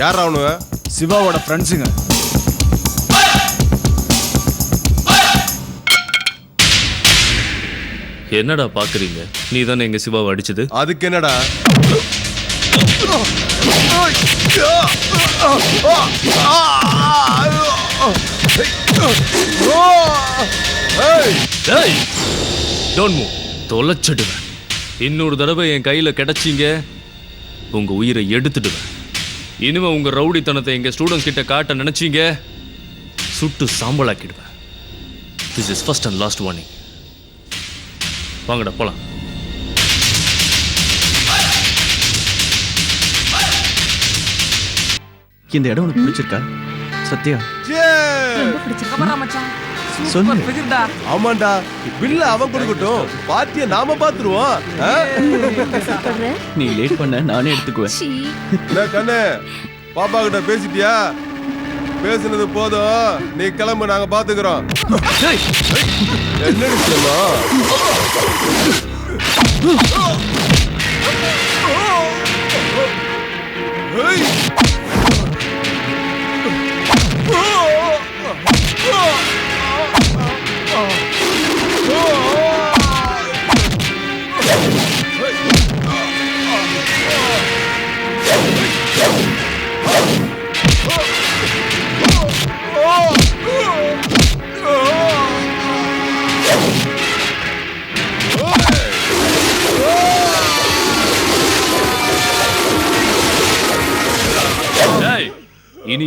யார் அவனுங்க சிவாவோட ஃப்ரெண்ட்ஸுங்க என்னடா பாக்குறீங்க? நீ தானே எங்க சிவாவை அடிச்சது? அதுக்கு என்னடா டேய் டோன்ட் மூவ் தொலைச்சிடுவேன். இன்னொரு தடவை என் கையில கிடைச்சீங்க உங்க உயிரை எடுத்துடுவேன். இனிமே உங்க ரவுடித்தனத்தை எங்க ஸ்டூடெண்ட்ஸ் கிட்ட காட்ட நினைச்சீங்க? சுட்டு சாம்பலாக்கிடுவேன். This is first and last warning வாங்கடா போலாம். இந்த இடம் உனக்கு பிடிச்சிருக்கா? சத்யா. Cheers. சொல்லு. ஆமாண்டா. பில்ல அவன் கொடுக்கட்டும். பார்ட்டிய நாம பாத்துருவோம்? நீ லேட் பண்ண நானே எடுத்துக்குவேன். கண்ணு. பாப்பா கிட்ட பேசிட்டியா? பேசுனது போதும். நீ கிளம்பு நாங்க பாத்துக்கிறோம். என்ன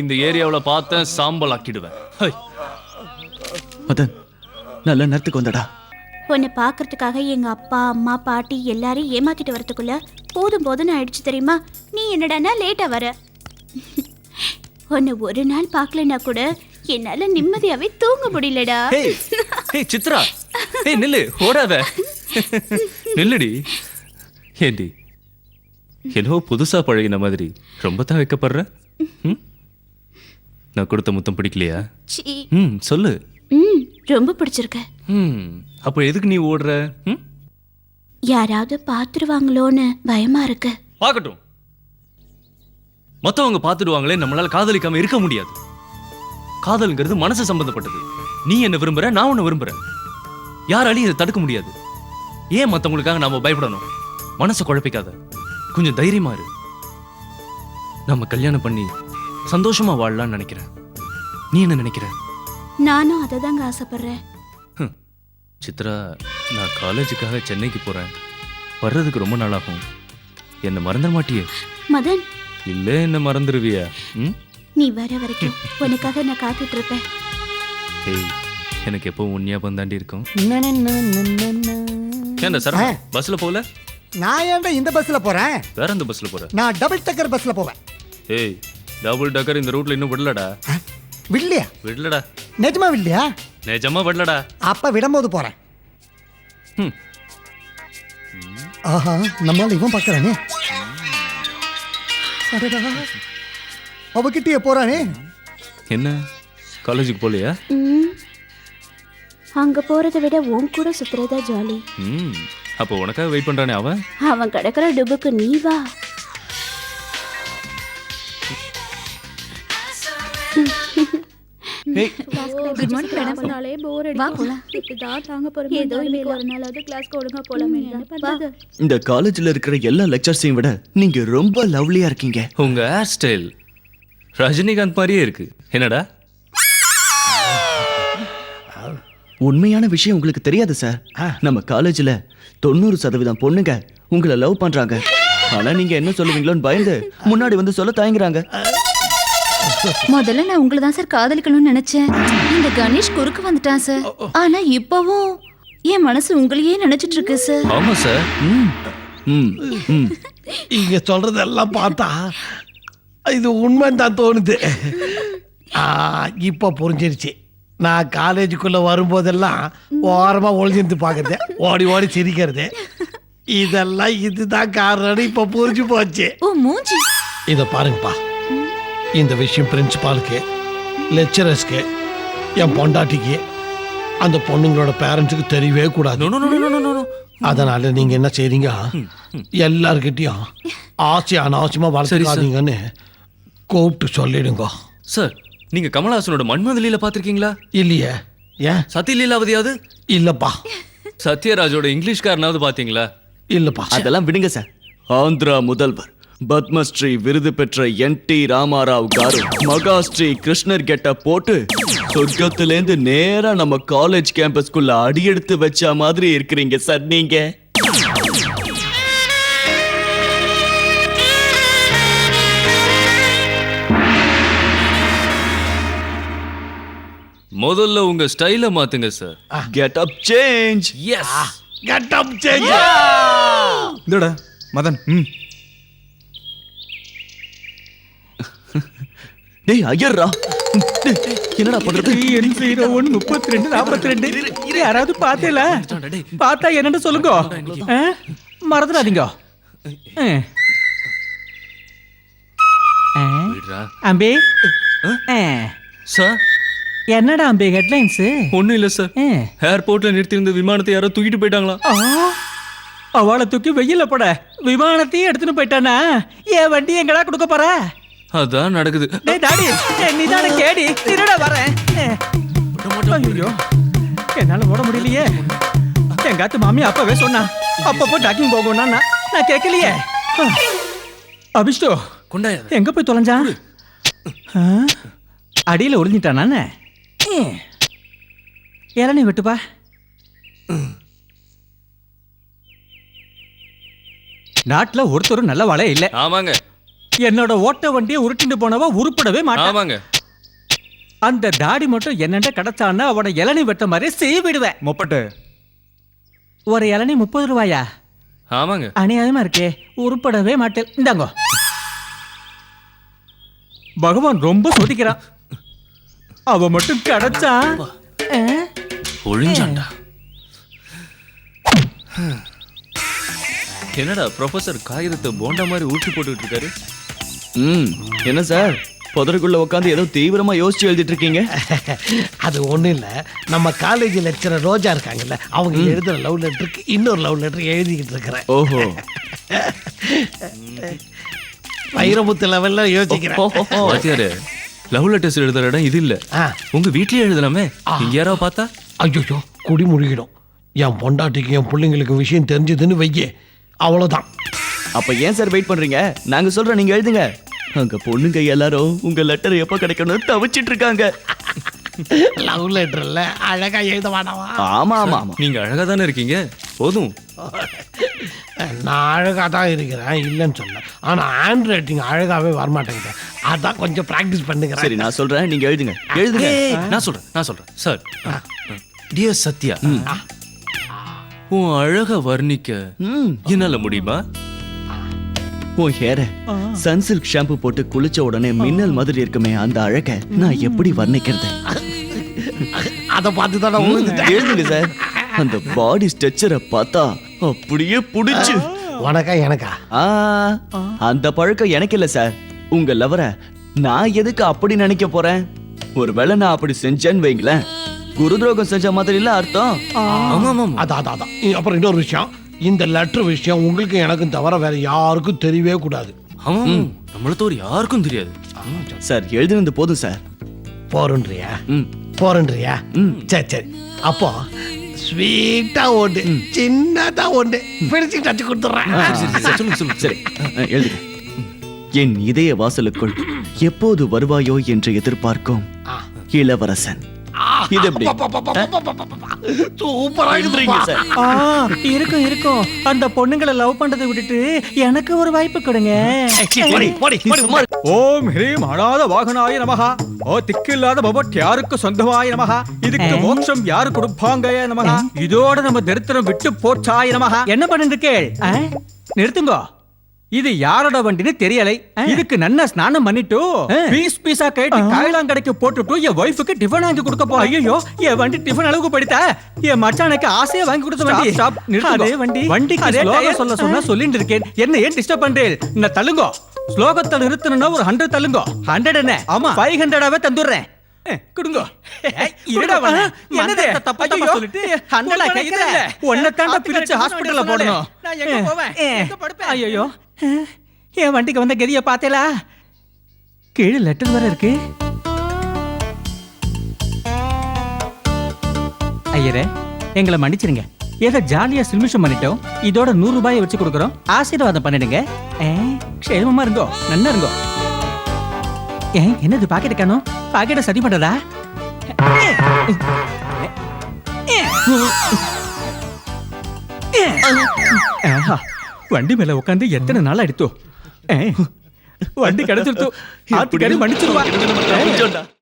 இந்த ஏரியாவுல பார்த்தேன் சாம்பல் ஆக்கிடுவேன். மதன் நல்ல நேரத்துக்கு வந்தடா. உன்னை பார்க்கறதுக்காக எங்க அப்பா அம்மா பாட்டி எல்லாரையும் ஏமாத்திட்டு வரதுக்குள்ள போதும் போதும்னு ஆயிடுச்சு தெரியுமா? நீ என்னடான்னா லேட்டா வர. உன்னை ஒரு நாள் பார்க்கலனா கூட என்னால நிம்மதியாவே தூங்க முடியலடா. ஹேய் சித்ரா. நில்லு ஓடாத. நில்லுடி. ஏண்டி என்னவோ புதுசா பழகின மாதிரி ரொம்ப தான் வைக்கப்படுற? ம்? நான் கொடுத்த முத்தம் பிடிக்கலையா? ம் சொல்லு. ம் ரொம்ப பிடிச்சிருக்கு. ம் அப்போ எதுக்கு நீ ஓடுற? ம்? யாராவது பார்த்துருவாங்களோன்னு பயமா இருக்கு. பார்க்கட்டும். மத்தவங்க பார்த்துடுவாங்களே நம்மளால காதலிக்காம இருக்க முடியாது. காதல்ங்கிறது மனசு சம்பந்தப்பட்டது. நீ என்ன விரும்புற நான் உன்னை விரும்புறேன் யாராலையும் இதை தடுக்க முடியாது. ஏன் மத்தவங்களுக்காக நாம பயப்படணும்? மனசை குழப்பிக்காத. கொஞ்சம் தைரியமா இரு. நம்ம கல்யாணம் பண்ணி சந்தோஷமா வாழலாம்னு நினைக்கிறேன். நீ என்ன நினைக்கிற? நானும் அதை தாங்க ஆசைப்படுறேன். சித்ரா நான் காலேஜுக்காக சென்னைக்கு போறேன். வர்றதுக்கு ரொம்ப நாள் ஆகும் என்னை மறந்துட மாட்டியே? மதன். இல்ல என்ன மறந்துடுவியா ம்? நீ வர வரைக்கும் உனக்காக நான் காத்துட்டு இருப்பேன் ஏய் எனக்கு எப்போ உன்னியா பந்தாண்டி இருக்கும். ஏன்டா சார் பஸ்ல போகல? நான் ஏன்டா இந்த பஸ்ல போறேன்? வேற எந்த பஸ்ல போற? நான் டபுள் டக்கர் பஸ்ல போவேன். ஏய் டபுள் டக்கர் இந்த ரூட்ல இன்னும் விடலடா. விடலையா? விடலடா. நிஜமா விடலையா? நிஜமா விடலடா. அப்ப விடும்போது போறேன். ஹம். ஆஹா நம்மால இவன் பார்க்கறானே. அவகிட்டயே போறானே. என்ன? காலேஜுக்கு போகலையா? ம். அங்க போறதை விட உன் கூட சுத்துறதா ஜாலி. ம். அப்போ உனக்காக வெயிட் பண்றானே அவன்? அவன் கிடக்குற டுபுக்கு நீ வா. குட் மார்னிங் மேடம் வா போலாம். ஏதோ இன்னைக்கு ஒரு நாளாவது கிளாஸ்க்கு ஒழுங்கா போலாமே வா. இந்த காலேஜ்ல இருக்கிற எல்லா லெக்சர்ஸையும் விட நீங்க ரொம்ப லவ்லியா இருக்கீங்க. உங்க ஹேர் ஸ்டைல் ரஜினிகாந்த் மாதிரியே இருக்கு. என்னடா? உண்மையான விஷயம் உங்களுக்கு தெரியாது சார் நம்ம காலேஜ்ல தொண்ணூறு சதவீதம் பொண்ணுங்க உங்களை லவ் பண்றாங்க. ஆனா நீங்க என்ன சொல்லுவீங்களோன்னு பயந்து முன்னாடி வந்து சொல்ல தயங்குறாங்க. முதல்ல நான் உங்களை தான் சார் காதலிக்கணும்னு நினைச்சேன். இந்த கணேஷ் குறுக்கு வந்துட்டான் சார் ஆனா இப்பவும் என் மனசு உங்களையே நினைச்சிட்டு இருக்கு சார் ஆமா சார் ம். ம் ம். இங்க சொல்றதெல்லாம் பார்த்தா இது உண்மைன்னு தான் தோணுது. ஆ, இப்ப புரிஞ்சிருச்சு. நான் காலேஜுக்குள்ள வரும்போதெல்லாம் ஓரமா ஒளிஞ்சிருந்து பாக்குறது ஓடி ஓடி சிரிக்கிறது. இதெல்லாம் இதுதான் காரணம். இப்ப புரிஞ்சு போச்சு. ஓ மூஞ்சி. இத பாருங்கப்பா. இந்த விஷயம் பிரின்சிபாலுக்கு லெக்சரர்ஸ்க்கு என் பொண்டாட்டிக்கு அந்த பொண்ணுங்களோட பேரண்ட்ஸுக்கு தெரியவே கூடாது. No no no no no no அதனால நீங்க என்ன செய்றீங்க? எல்லார்கிட்டயும் ஆசை அனாவசியமா வளர்த்துக்காதீங்கன்னு கூப்பிட்டு சொல்லிடுங்க. சார் நீங்க கமலஹாசனோட மன்மதலியில பாத்திருக்கீங்களா இல்லையே. ஏன்? சத்தியலீலாவதியாவது? இல்லப்பா. சத்யராஜோட இங்கிலீஷ்காரனாவது பாத்தீங்களா இல்லப்பா. அதெல்லாம் விடுங்க சார் ஆந்திரா முதல்வர். பத்மஸ்ரீ விருது பெற்ற என் டி ராமாராவ் காரு மகாஸ்ரீ கிருஷ்ணர் கெட்ட போட்டு சொர்க்கத்திலேருந்து நேரா நம்ம காலேஜ் கேம்பஸ்குள்ள அடியெடுத்து வச்ச மாதிரி இருக்கிறீங்க சார் நீங்க. முதல்ல உங்க ஸ்டைல மாத்துங்க சார். கெட் அப் சேஞ்ச் எஸ் கட்டம் சேஞ்ச் இதோடா மதன். ம். டேய் ஐயர்ரா. என்னடா பண்றது? ஜீரோ ஒன் முப்பத்தி ரெண்டு நாற்பத்தி ரெண்டு இது யாராவது பார்த்தேல? பார்த்தா என்னன்னு சொல்லுங்க? மறந்துடாதீங்க. அம்பி. ஆ. சார்? என்னடா அம்பி ஹெட்லைன்ஸ்? ஒண்ணும் இல்ல சார். ஏர்போர்ட்ல நிறுத்தியிருந்த விமானத்தை யாரோ தூக்கிட்டு போயிட்டாங்களா? அவளை தூக்கி வெயில்ல போட விமானத்தையும் எடுத்துன்னு போயிட்டானா? என் வண்டி எங்கடா கொடுக்க போற? அதான் நடக்குது. டேய் டாடி. ஏய், நீதானே கேடி. திருட வரேன். ஐயோ. என்னால ஓட முடியலையே. எங்க அத்து மாமி அப்பவே சொன்னா. அப்பப்போ டாக்கிங் போகணும்னா நான் நான் கேட்கலையே. அபிஷ்டோ கொண்டாயா? எங்க போய் தொலைஞ்சான் ஆ? அடியில ஒளிஞ்சிட்டானே இளநீ வெட்டுப்பா நாட்டுல ஒருத்தரும் நல்ல வாழை இல்ல. ஆமாங்க. என்னோட ஓட்ட வண்டியை உருட்டிட்டு போனவ உருப்படவே மாட்டான். ஆமாங்க. அந்த தாடி மட்டும் என்னண்ட கிடைச்சான்னா அவனை இளநீ வெட்ட மாதிரி செய்ய விடுவேன் மொப்பட்டு. ஒரு இளநீ முப்பது ரூபாயா? ஆமாங்க. அநியாயமா இருக்கே. உருப்படவே மாட்டேன். இந்தாங்க. பகவான் ரொம்ப சோதிக்கிறான். அவ மட்டும் கிடைச்சா ஆ? ஒழிஞ்சாண்டா என்னடா ப்ரொஃபசர் காகிதத்தை போண்டா மாதிரி ஊற்றி போட்டுக்கிட்டு இருக்காரு? ம். என்ன சார்? புதருக்குள்ள உட்காந்து ஏதோ தீவிரமா யோசிச்சு எழுதிட்டு இருக்கீங்க அது ஒண்ணும் இல்ல. நம்ம காலேஜ் லெக்சரர் ரோஜா இருக்காங்கல்ல அவங்க எழுதுற லவ் லெட்டருக்கு இன்னொரு லவ் லெட்டர் எழுதிக்கிட்டு இருக்கிறேன். ஓஹோ. வைரமுத்து லெவல்ல யோசிக்கிறேன். லவ் லெட்டர்ஸ் எழுதுற இடம் இது இல்ல. உங்க வீட்லயே எழுதலாமே? இங்க யாரோ பார்த்தா? ஐயோ குடி முழுகிடும். என் பொண்டாட்டிக்கு என் பிள்ளைங்களுக்கு விஷயம் தெரிஞ்சதுன்னு வையே. அவ்வளவுதான். அப்ப ஏன் சார் வெயிட் பண்றீங்க? நாங்க சொல்றோம் நீங்க எழுதுங்க. அங்க பொண்ணுங்க எல்லாரும் உங்க லெட்டர் எப்ப கிடைக்கணும் தவிச்சிட்டு இருக்காங்க. லவ் லெட்டர்ல அழகா எழுத வேணாமா ஆமா ஆமா ஆமா. நீங்க அழகா தானே இருக்கீங்க? போதும். நான் அழகா தான் இருக்கிறேன் இல்லைன்னு சொல்ல ஆனா ஹேண்ட் ரைட்டிங் அழகாவே வரமாட்டேங்குது. அதான் கொஞ்சம் ப்ராக்டிஸ் பண்ணுகிறேன். சரி நான் சொல்றேன் நீங்க எழுதுங்க. எழுதுங்க. நான் சொல்றேன் நான் சொல்றேன். சார் டியர் சத்யா உன் அழக வர்ணிக்க ம். என்னால முடியுமா? உன் ஹேர. சன்சில்க் ஷாம்பு போட்டு குளிச்ச உடனே மின்னல் மாதிரி இருக்குமே அந்த அழக. நான் எப்படி வர்ணிக்கிறது? அதை பார்த்து தான் எழுதுங்க சார் அந்த பாடி ஸ்ட்ரக்சரை பார்த்தா அப்படியே புடிச்சு. உனக்கா எனக்கா? அந்த பழக்கம் எனக்கு இல்ல சார் உங்க லவரை நான் எதுக்கு அப்படி நினைக்க போறேன்? ஒருவேளை நான் அப்படி செஞ்சேன்னு வைங்களேன். குருதுரோகம் செஞ்ச மாதிரி இல்ல அர்த்தம். அப்புறம் இன்னொரு விஷயம். இந்த லெட்டர் விஷயம் உங்களுக்கு எனக்கும் தவிர வேற யாருக்கும் தெரியவே கூடாது. ஆமா நம்மள தவிர யாருக்கும் தெரியாது. சார் எழுதுனது போதும் சார். போறன்றியா ம். போறன்றியா சரி சரி. அப்போ ஸ்வீட்டா ஒன்று சின்னதா ஒன்று பிடிச்சு டச்சு கொடுத்துட்றேன். சரி எழுதுங்க. என் இதய வாசலுக்குள் எப்போது வருவாயோ என்று எதிர்பார்க்கும் இளவரசன். இது எப்படி? சூப்பரா எழுதுறீங்க சார். ஆ, இருக்கும் இருக்கும். அந்த பொண்ணுங்களை லவ் பண்றதை விட்டுட்டு எனக்கு ஒரு வாய்ப்பு கொடுங்க. போடி போடி போடி சும்மா இரு. ஓம் ஹ்ரீம் அனாத வாகனாய நமஹா. ஓ திக்கில்லாத பபட் யாருக்கு சொந்தமாய நமஹா? இதுக்கு மோட்சம் யாரு கொடுப்பாங்க நமஹா? இதோட நம்ம தரித்திரம் விட்டு போச்சாய நமஹா? என்ன பண்ணிட்டு கேள் நிறுத்துங்க. இது யாரோட வண்டின்னு தெரியலை. இதுக்கு நன்னா ஸ்நானம் பண்ணிட்டு பீஸ் பீஸா கைட்டு காயலாங்கடைக்கு போட்டுட்டு என் ஒய்ஃபுக்கு டிஃபன் வாங்கி கொடுக்க போ ஐயோ என் வண்டி டிஃபன் அளவுக்கு படித்தா என் மச்சானுக்கு ஆசையா வாங்கி கொடுத்த வண்டி. ஸ்டாப் அதே வண்டி. வண்டிக்கு ஸ்லோகம் சொல்ல சொன்னா சொல்லிட்டு இருக்கேன். என்ன ஏன் டிஸ்டர்ப் பண்றேன் நான் தள்ளுங்க. ஸ்லோகத்தை நிறுத்தணும்னா ஒரு ஹண்ட்ரட் தள்ளுங்க. ஹண்ட்ரட் என்ன? ஆமா. ஃபைவ் ஹண்ட்ரடாவே தந்துடுறேன். கொடுங்க. என்னது? தப்பா தப்பா சொல்லிட்டு ஹண்ட்ரடா கையில ஒன்ன தாண்ட பிரிச்சு ஹாஸ்பிடல்ல போடணும். நான் எங்க போவேன்? ஐயோ என் வண்டிக்கு வந்த கதியை பார்த்தேலா கீழே லெட்டர் வேற இருக்கு ஐயரே எங்களை மன்னிச்சிருங்க ஏதோ ஜாலியா சில்மிஷம் பண்ணிட்டோம் இதோட நூறு ரூபாயை வச்சு கொடுக்குறோம் ஆசீர்வாதம் பண்ணிடுங்க ஏ, க்ஷேமமா இருங்கோ நன்னா இருங்கோ ஏன் என்னது பாக்கெட் காணும் பாக்கெட்டை சரி பண்றதா ஆஹா, வண்டி மேல உட்காந்து எத்தனை நாள் ஆயிடுத்தோ ஏ, வண்டி கிடைச்சிருத்தோ ஆத்துக்காரி மன்னிச்சிருவா.